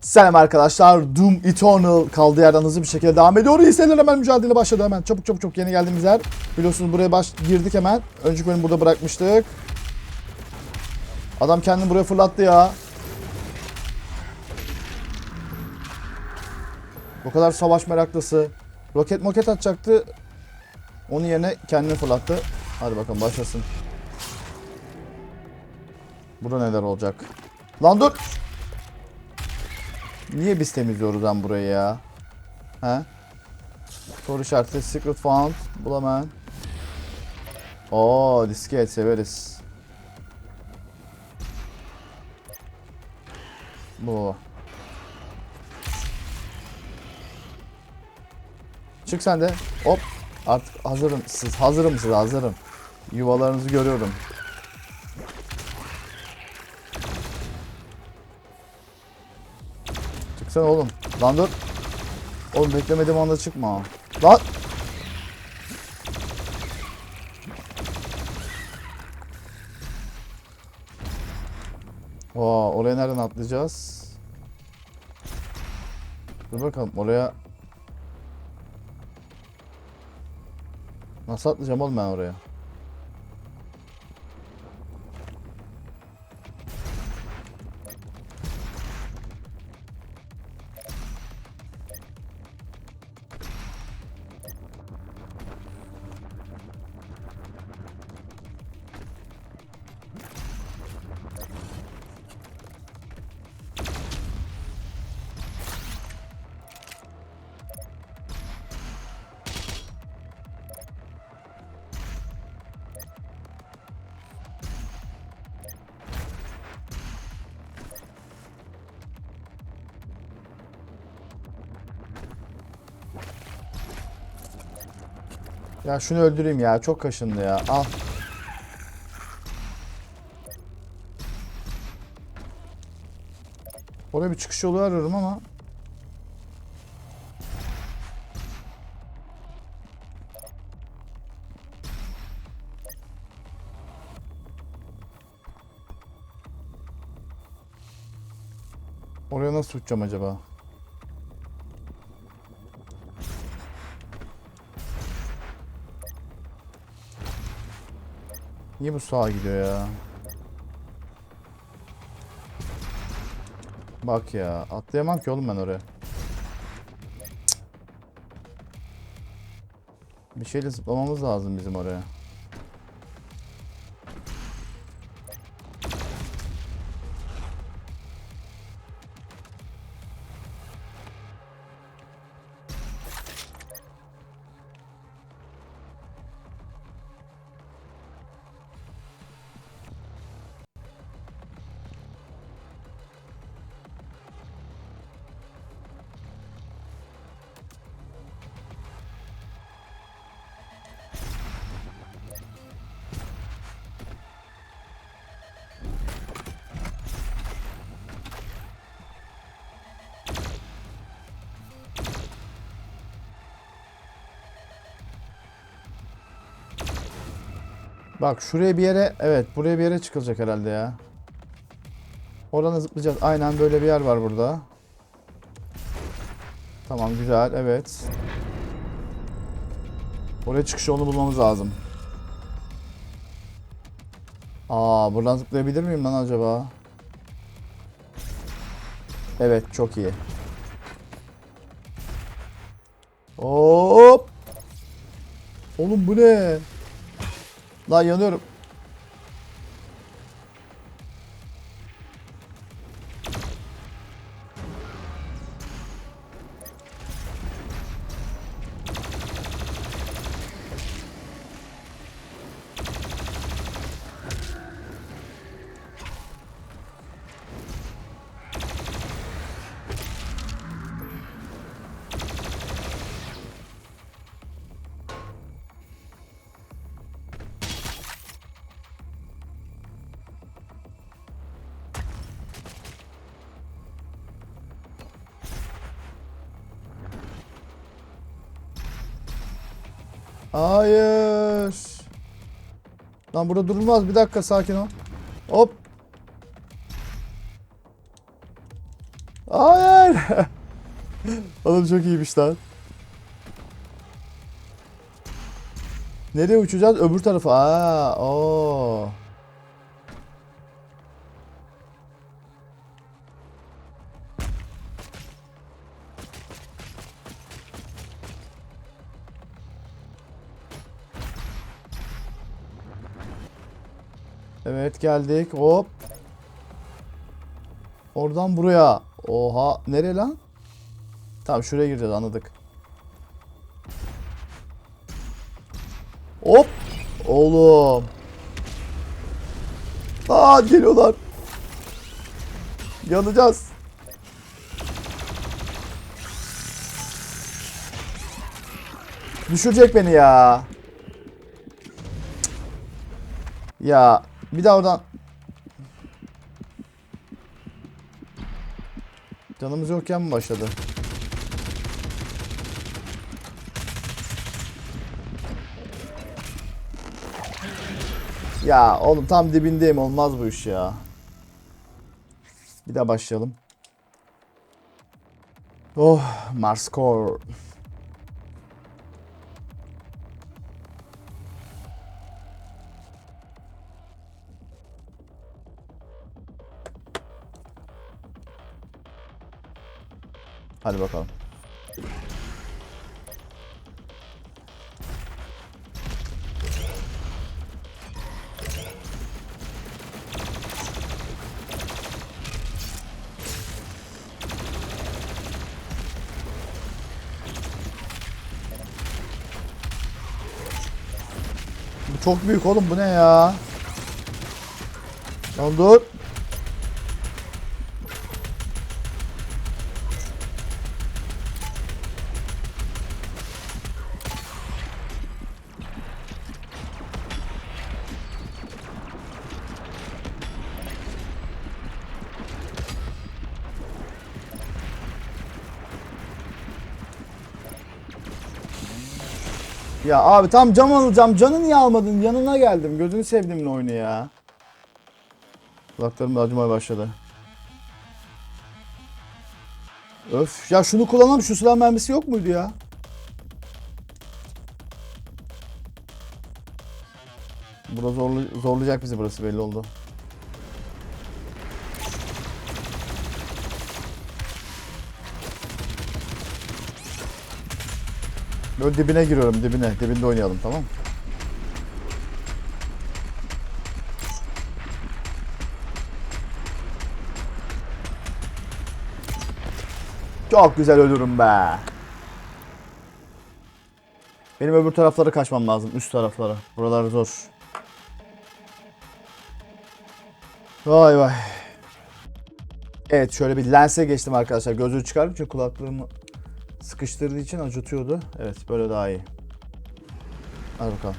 Selam arkadaşlar. Doom Eternal kaldığı yerden hızlı bir şekilde devam ediyor. Seyirler hemen mücadele başladı hemen. Çabuk çabuk çabuk yeni geldiğimiz yer. Biliyorsunuz buraya baş girdik hemen. Önceki bölüm burada bırakmıştık. Adam kendini buraya fırlattı ya. Bu kadar savaş meraklısı. Roket moket atacaktı. Onun yerine kendini fırlattı. Hadi bakalım başlasın. Burada neler olacak? Lan dur. Niye biz temizliyoruz lan burayı ya? He? Soru işareti. Secret found. Bulamayan. Oo disket severiz. Bu. Çık sen de. Hop. Artık hazırım. Siz hazırım siz hazırım. Yuvalarınızı görüyorum. Çıksana oğlum. Lan dur. Oğlum beklemediğim anda çıkma. Lan. Oo, oraya nereden atlayacağız? Dur bakalım oraya. Nasıl atlayacağım oğlum ben oraya? Ya şunu öldüreyim ya. Çok kaşındı ya. Al. Oraya bir çıkış yolu arıyorum ama. Oraya nasıl uçacağım acaba? Niye bu sağa gidiyor ya? Bak ya atlayamam ki oğlum ben oraya. Cık. Bir şeyle zıplamamız lazım bizim oraya. Bak şuraya bir yere evet buraya bir yere çıkılacak herhalde ya. Oradan zıplayacağız. Aynen böyle bir yer var burada. Tamam güzel evet. Oraya çıkış yolunu bulmamız lazım. Aa buradan zıplayabilir miyim lan acaba? Evet çok iyi. Hop. Oğlum bu ne? Lan yanıyorum. Hayır. Lan burada durulmaz. Bir dakika sakin ol. Hop. Hayır. Oğlum çok iyiymiş lan. Nereye uçacağız? Öbür tarafa. Aa, oo. Evet geldik. Hop. Oradan buraya. Oha. Nereye lan? Tamam şuraya gireceğiz anladık. Hop. Oğlum. Aa geliyorlar. Yanacağız. Düşürecek beni ya. Ya bir daha oradan Canımız yokken mi başladı? Ya oğlum tam dibindeyim olmaz bu iş ya. Bir daha başlayalım. Oh Marskor. Hadi bakalım. Çok büyük oğlum bu ne ya? Lan dur. Ya abi tam cam alacağım. Canı niye almadın? Yanına geldim. Gözünü sevdiğimle oyunu ya. Kulaklarım da acımaya başladı. Öf. Ya şunu kullanalım. Şu silah mermisi yok muydu ya? Burada zorlu, zorlayacak bizi burası belli oldu. Böyle dibine giriyorum dibine. Dibinde oynayalım tamam Çok güzel ölürüm be. Benim öbür taraflara kaçmam lazım. Üst taraflara. Buralar zor. Vay vay. Evet şöyle bir lense geçtim arkadaşlar. Gözlüğü çıkardım çünkü kulaklığımı sıkıştırdığı için acıtıyordu. Evet böyle daha iyi. Hadi bakalım.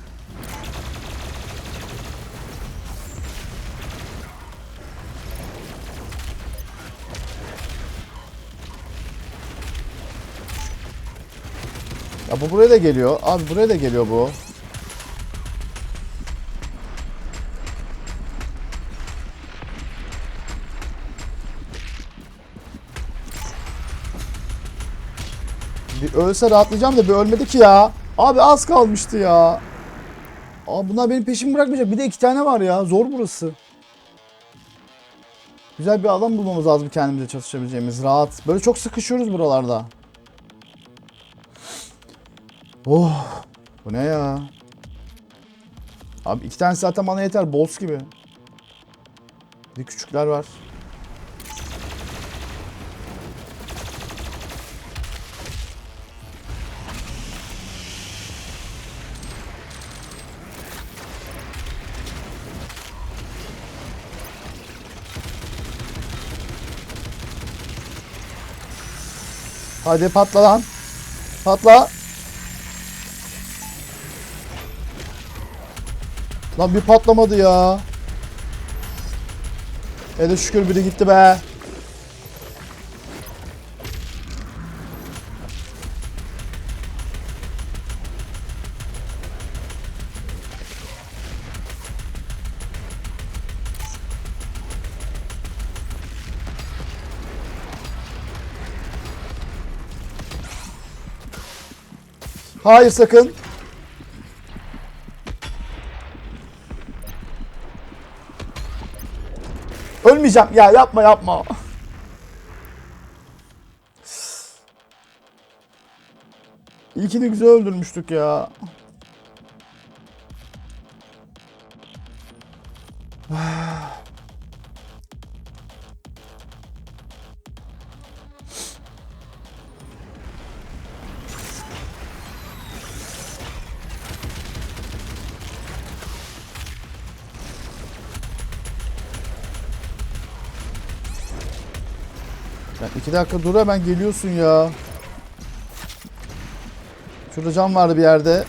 Ya bu buraya da geliyor. Abi buraya da geliyor bu. Ölse rahatlayacağım da bir ölmedi ki ya. Abi az kalmıştı ya. Abi bunlar benim peşimi bırakmayacak. Bir de iki tane var ya. Zor burası. Güzel bir alan bulmamız lazım kendimize çalışabileceğimiz. Rahat. Böyle çok sıkışıyoruz buralarda. Oh. Bu ne ya? Abi iki tane zaten bana yeter. Boss gibi. Bir küçükler var. Hadi patla lan. Patla. Lan bir patlamadı ya. Hele şükür biri gitti be. Hayır sakın. Ölmeyeceğim. Ya yapma yapma. İlkini güzel öldürmüştük ya. İki dakika dur hemen geliyorsun ya. Şurada cam vardı bir yerde.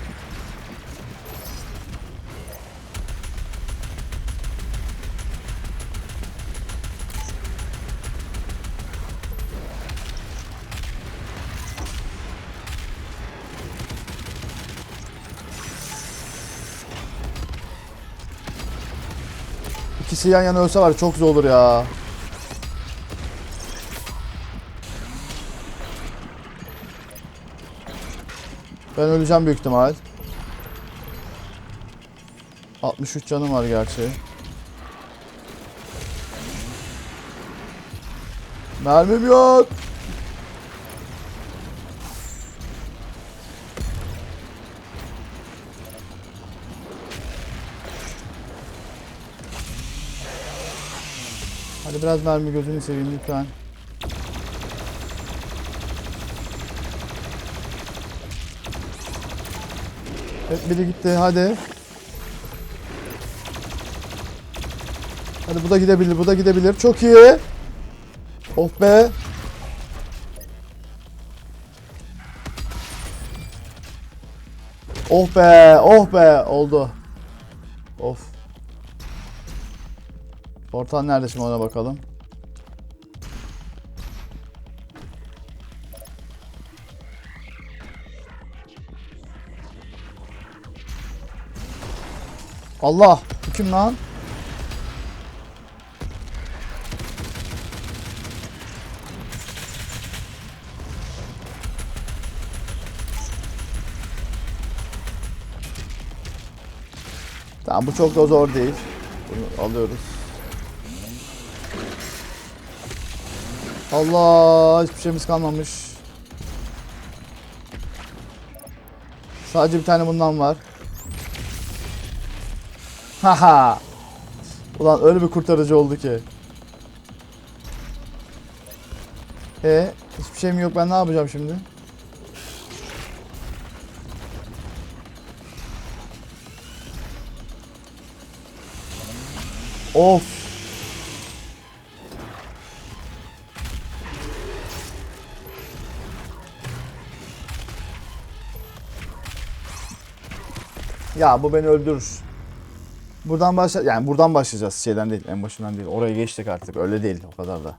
İkisi yan yana ölse var çok zor olur ya. Ben öleceğim büyük ihtimal. 63 canım var gerçi. Mermim yok. Hadi biraz mermi gözünü seveyim lütfen. Evet biri gitti hadi. Hadi bu da gidebilir bu da gidebilir. Çok iyi. Of be. Oh be oh be oldu. Of. Portal nerede şimdi ona bakalım. Allah! Bu kim lan? Tamam bu çok da zor değil. Bunu alıyoruz. Allah hiçbir şeyimiz kalmamış. Sadece bir tane bundan var. Haha. Ulan öyle bir kurtarıcı oldu ki. E hiçbir şeyim yok ben ne yapacağım şimdi? Of. Ya bu beni öldürür. Buradan başla yani buradan başlayacağız şeyden değil en başından değil. Oraya geçtik artık öyle değil o kadar da.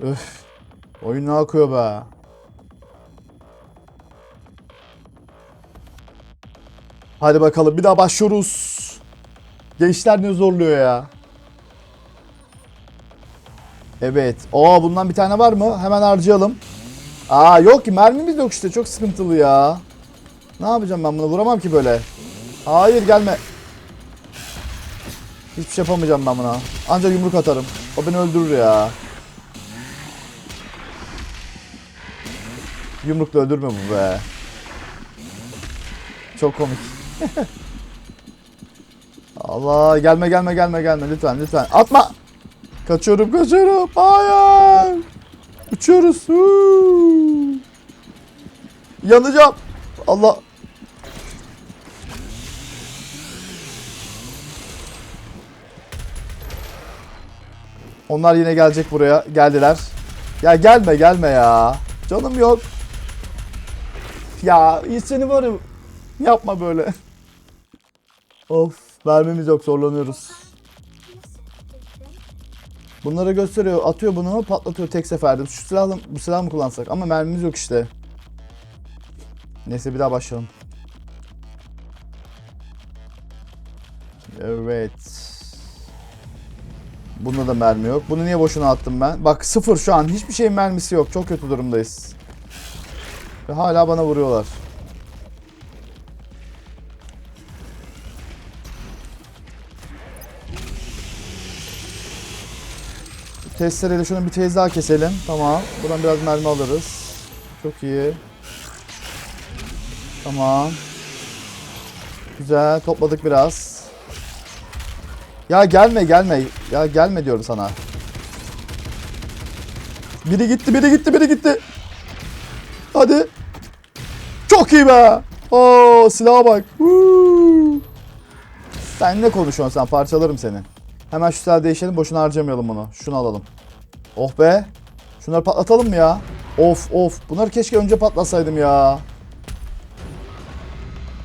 Öf. Oyun ne akıyor be. Hadi bakalım bir daha başlıyoruz. Gençler ne zorluyor ya. Evet. Oo bundan bir tane var mı? Hemen harcayalım. Aa yok ki mermimiz yok işte çok sıkıntılı ya. Ne yapacağım ben bunu vuramam ki böyle. Hayır gelme. Hiçbir şey yapamayacağım ben buna. Ancak yumruk atarım. O beni öldürür ya. Yumrukla öldürme bu be. Çok komik. Allah gelme gelme gelme gelme lütfen lütfen. Atma. Kaçıyorum kaçıyorum. Hayır. Uçuyoruz. Yanacağım. Allah. Onlar yine gelecek buraya. Geldiler. Ya gelme gelme ya. Canım yok. Ya seni var ya. Yapma böyle. of. Mermimiz yok zorlanıyoruz. Bunlara gösteriyor. Atıyor bunu patlatıyor tek seferde. Şu silahla bu silah mı kullansak? Ama mermimiz yok işte. Neyse bir daha başlayalım. Evet. Bunda da mermi yok. Bunu niye boşuna attım ben? Bak sıfır şu an. Hiçbir şeyin mermisi yok. Çok kötü durumdayız. Ve hala bana vuruyorlar. Testereyle şunu bir tez daha keselim. Tamam. Buradan biraz mermi alırız. Çok iyi. Tamam. Güzel. Topladık biraz. Ya gelme gelme. Ya gelme diyorum sana. Biri gitti, biri gitti, biri gitti. Hadi. Çok iyi be. Oo silaha bak. Huu. Sen ne konuşuyorsun sen? Parçalarım seni. Hemen şu silahı değişelim. Boşuna harcamayalım bunu. Şunu alalım. Oh be. Şunları patlatalım mı ya? Of of. Bunları keşke önce patlasaydım ya.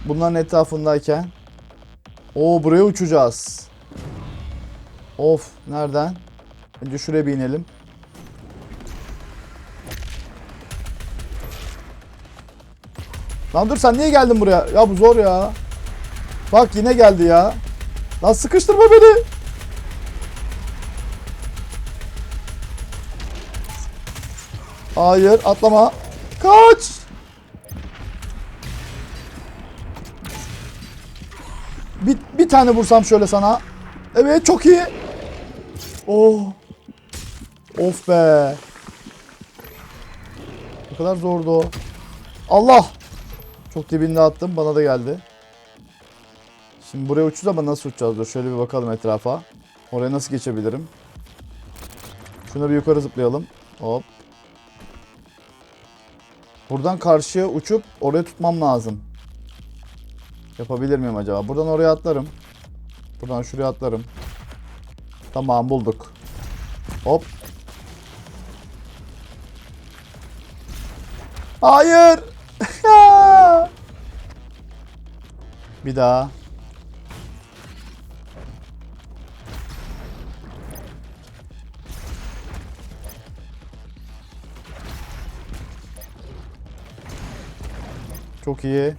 Bunların etrafındayken. Oo buraya uçacağız. Of. Nereden? Önce şuraya bir inelim. Lan dur sen niye geldin buraya? Ya bu zor ya. Bak yine geldi ya. Lan sıkıştırma beni. Hayır atlama. Kaç. Bir, bir tane vursam şöyle sana. Evet çok iyi. Oh. Of be. Ne kadar zordu o. Allah. Çok dibinde attım. Bana da geldi. Şimdi buraya uçacağız ama nasıl uçacağız? Dur şöyle bir bakalım etrafa. Oraya nasıl geçebilirim? Şuna bir yukarı zıplayalım. Hop. Buradan karşıya uçup oraya tutmam lazım. Yapabilir miyim acaba? Buradan oraya atlarım. Buradan şuraya atlarım. Tamam bulduk. Hop. Hayır. Bir daha. Çok iyi.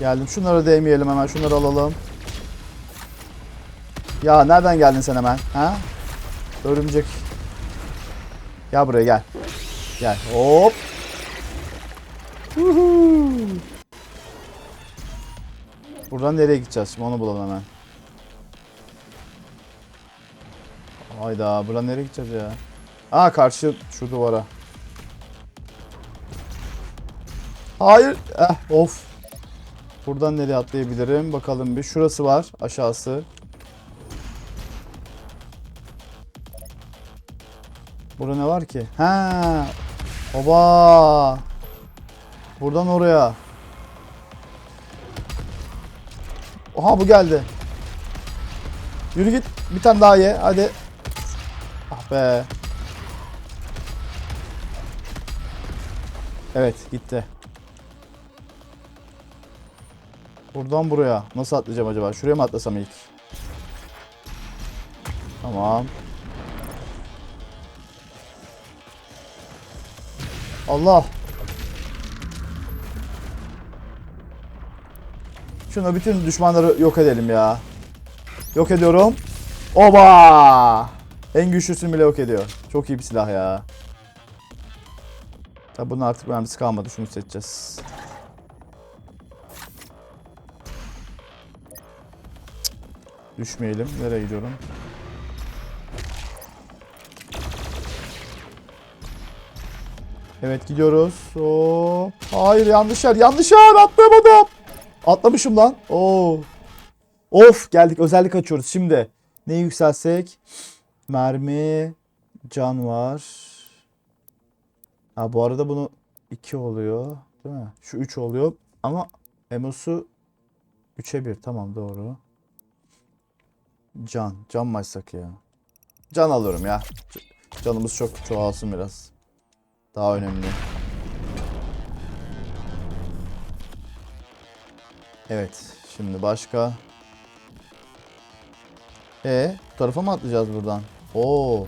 Geldim. Şunları değmeyelim hemen. Şunları alalım. Ya nereden geldin sen hemen? Ha? Örümcek. Gel buraya gel. Gel. Hop. Buradan nereye gideceğiz? Şimdi onu bulalım hemen. Hayda. Buradan nereye gideceğiz ya? Aa karşı şu duvara. Hayır. Eh, of. Buradan nereye atlayabilirim? Bakalım bir. Şurası var. Aşağısı. Burada ne var ki? Ha. Oba. Buradan oraya. Oha bu geldi. Yürü git. Bir tane daha ye. Hadi. Ah be. Evet gitti. Buradan buraya. Nasıl atlayacağım acaba? Şuraya mı atlasam ilk? Tamam. Allah. Şuna bütün düşmanları yok edelim ya. Yok ediyorum. Oba! En güçlüsünü bile yok ediyor. Çok iyi bir silah ya. Tabi bunun artık mermisi kalmadı. Şunu seçeceğiz. Düşmeyelim. Nereye gidiyorum? Evet gidiyoruz. Hop. Hayır yanlış yer. Yanlış yer. Atlayamadım. Atlamışım lan. Oo. Of geldik. Özellik açıyoruz. Şimdi neyi yükselsek? Mermi. Can var. Ha bu arada bunu 2 oluyor. Değil mi? Şu 3 oluyor. Ama Emos'u 3'e 1. Tamam doğru. Can. Can mı açsak ya? Can alıyorum ya. Canımız çok çoğalsın biraz. Daha önemli. Evet. Şimdi başka. E, bu tarafa mı atlayacağız buradan? Oo.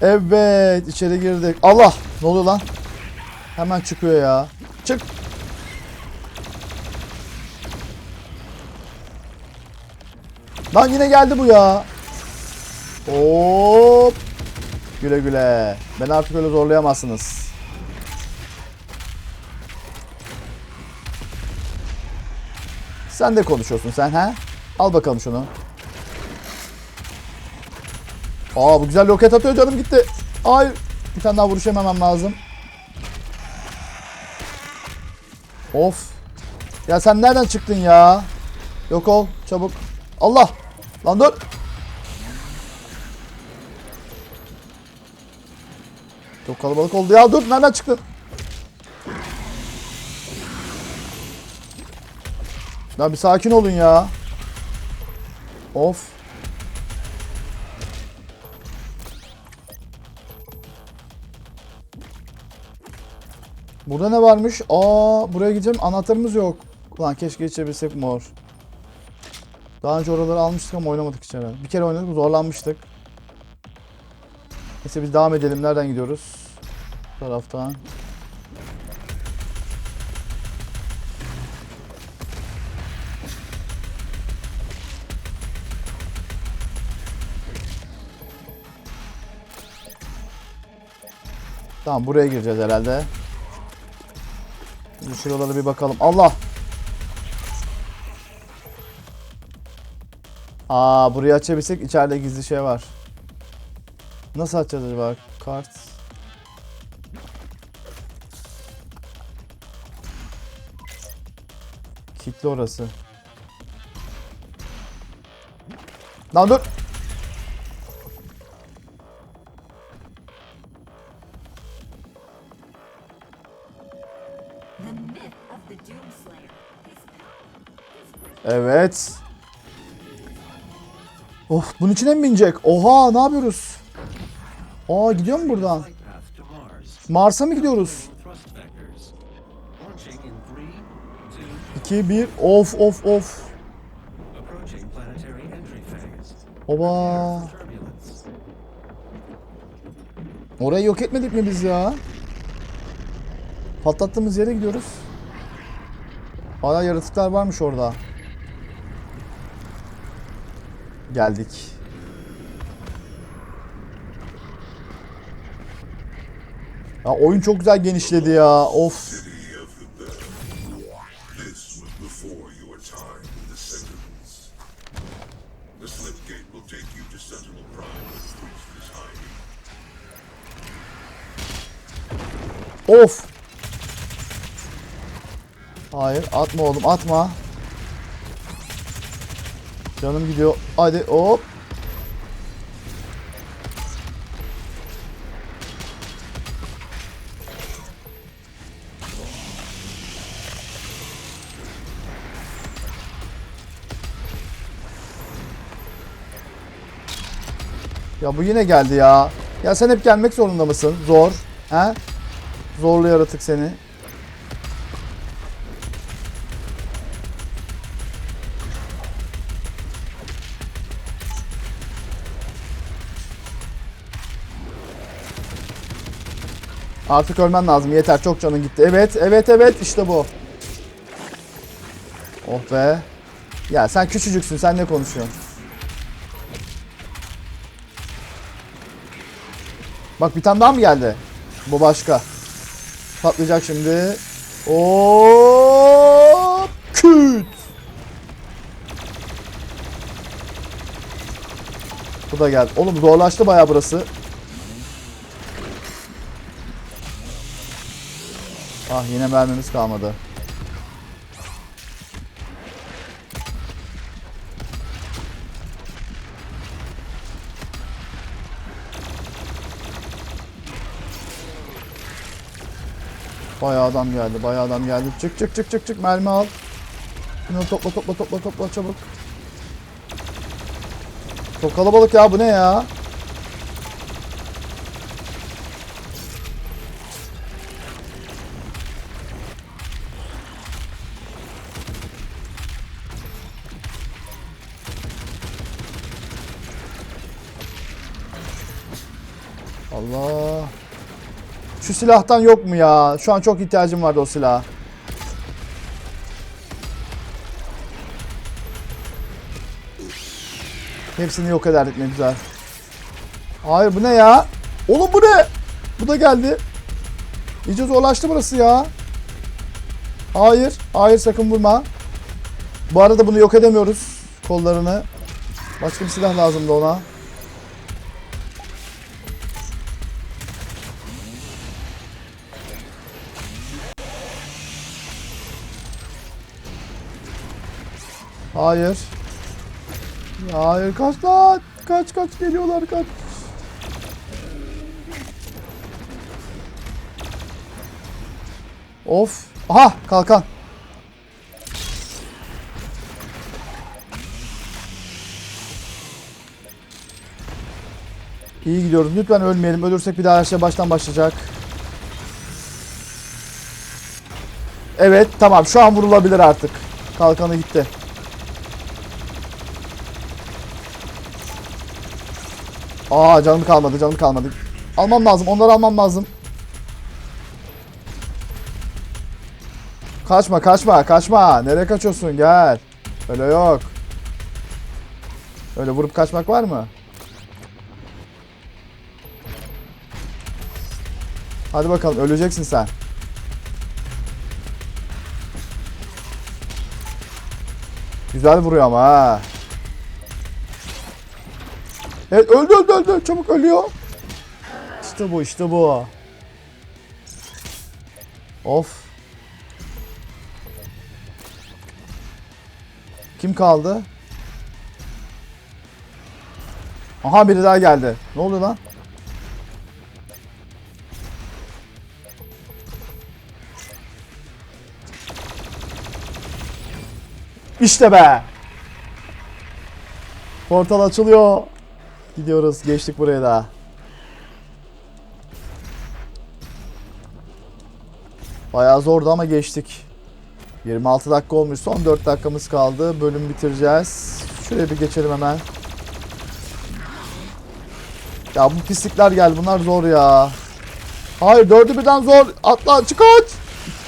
Evet, içeri girdik. Allah! Ne oluyor lan? Hemen çıkıyor ya. Çık. Lan yine geldi bu ya. Hop. Güle güle. Beni artık öyle zorlayamazsınız. Sen de konuşuyorsun sen ha? Al bakalım şunu. Aa bu güzel roket atıyor canım gitti. Hayır. Bir tane daha vuruş yememem lazım. Of. Ya sen nereden çıktın ya? Yok ol çabuk. Allah. Lan dur. Çok kalabalık oldu ya. Dur nereden çıktın? Lan bir sakin olun ya. Of. Burada ne varmış? Aa buraya gideceğim. Anahtarımız yok. Ulan keşke geçebilsek mor. Daha önce oraları almıştık ama oynamadık hiç herhalde. Bir kere oynadık zorlanmıştık. Neyse biz devam edelim. Nereden gidiyoruz? Bu taraftan. Tamam buraya gireceğiz herhalde. Şimdi şuralara bir bakalım. Allah! Aa burayı açabilsek içeride gizli şey var. Nasıl açacağız acaba? Kart. Kilitli orası. Lan dur. Evet. Of bunun içine mi binecek? Oha ne yapıyoruz? Aa gidiyor mu buradan? Mars'a mı gidiyoruz? Thrust vectors. Launching in 3, 2, 2, 1. Of of of. Oba. Orayı yok etmedik mi biz ya? Patlattığımız yere gidiyoruz. Hala yaratıklar varmış orada. Geldik. Ya oyun çok güzel genişledi ya. Of. Of. Hayır atma oğlum atma. Canım gidiyor. Hadi hop. Ya bu yine geldi ya. Ya sen hep gelmek zorunda mısın? Zor. He? Zorlu yaratık seni. Artık ölmen lazım. Yeter. Çok canın gitti. Evet, evet, evet. İşte bu. Oh be. Ya sen küçücüksün. Sen ne konuşuyorsun? Bak bir tane daha mı geldi? Bu başka. Patlayacak şimdi. Hop! Küt! Bu da geldi. Oğlum zorlaştı bayağı burası. Ah yine mermimiz kalmadı. Bayağı adam geldi, bayağı adam geldi. Çık çık çık çık çık mermi al. Şunu topla topla topla topla çabuk. Çok kalabalık ya bu ne ya? Allah. Şu silahtan yok mu ya? Şu an çok ihtiyacım vardı o silaha. Hepsini yok ederdik ne güzel. Hayır bu ne ya? Oğlum bu ne? Bu da geldi. İyice zorlaştı burası ya. Hayır. Hayır sakın vurma. Bu arada bunu yok edemiyoruz. Kollarını. Başka bir silah lazımdı ona. Hayır. Hayır kaç lan. Kaç kaç geliyorlar kaç. Of. Aha kalkan. İyi gidiyoruz. Lütfen ölmeyelim. Ölürsek bir daha her şey baştan başlayacak. Evet tamam şu an vurulabilir artık. Kalkanı gitti. Aa canım kalmadı canım kalmadı. Almam lazım onları almam lazım. Kaçma kaçma kaçma. Nereye kaçıyorsun gel. Öyle yok. Öyle vurup kaçmak var mı? Hadi bakalım öleceksin sen. Güzel vuruyor ama ha. Evet öldü öldü öldü. Çabuk ölüyor. İşte bu işte bu. Of. Kim kaldı? Aha biri daha geldi. Ne oluyor lan? İşte be. Portal açılıyor. Gidiyoruz. Geçtik buraya da. Bayağı zordu ama geçtik. 26 dakika olmuş. Son 4 dakikamız kaldı. Bölüm bitireceğiz. Şuraya bir geçelim hemen. Ya bu pislikler gel. Bunlar zor ya. Hayır dördü birden zor. Atla çık aç.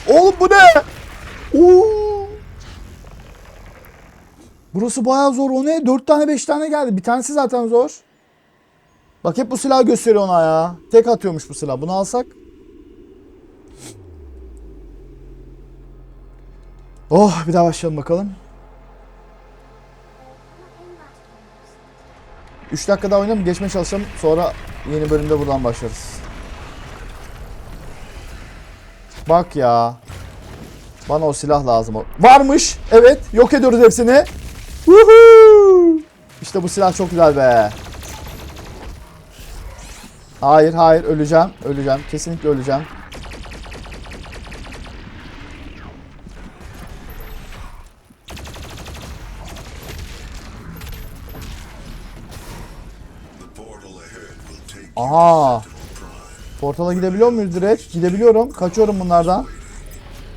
Oğlum bu ne? Oo. Burası bayağı zor. O ne? 4 tane 5 tane geldi. Bir tanesi zaten zor. Bak hep bu silahı gösteriyor ona ya. Tek atıyormuş bu silah. Bunu alsak. Oh bir daha başlayalım bakalım. 3 dakika daha oynayalım. Geçmeye çalışalım. Sonra yeni bölümde buradan başlarız. Bak ya. Bana o silah lazım. Varmış. Evet. Yok ediyoruz hepsini. Woohoo! İşte bu silah çok güzel be. Hayır hayır öleceğim. Öleceğim. Kesinlikle öleceğim. Aha. Portala gidebiliyor muyuz direkt? Gidebiliyorum. Kaçıyorum bunlardan.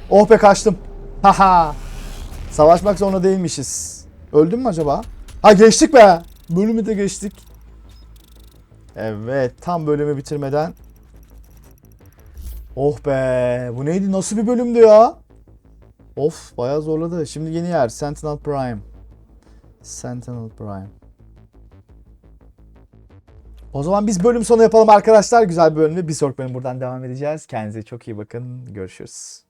Oh be kaçtım. Haha. Savaşmak zorunda değilmişiz. Öldüm mü acaba? Ha geçtik be. Bölümü de geçtik. Evet. Tam bölümü bitirmeden. Oh be. Bu neydi? Nasıl bir bölümdü ya? Of bayağı zorladı. Şimdi yeni yer. Sentinel Prime. Sentinel Prime. O zaman biz bölüm sonu yapalım arkadaşlar. Güzel bir bölümde bir sonraki bölüm buradan devam edeceğiz. Kendinize çok iyi bakın. Görüşürüz.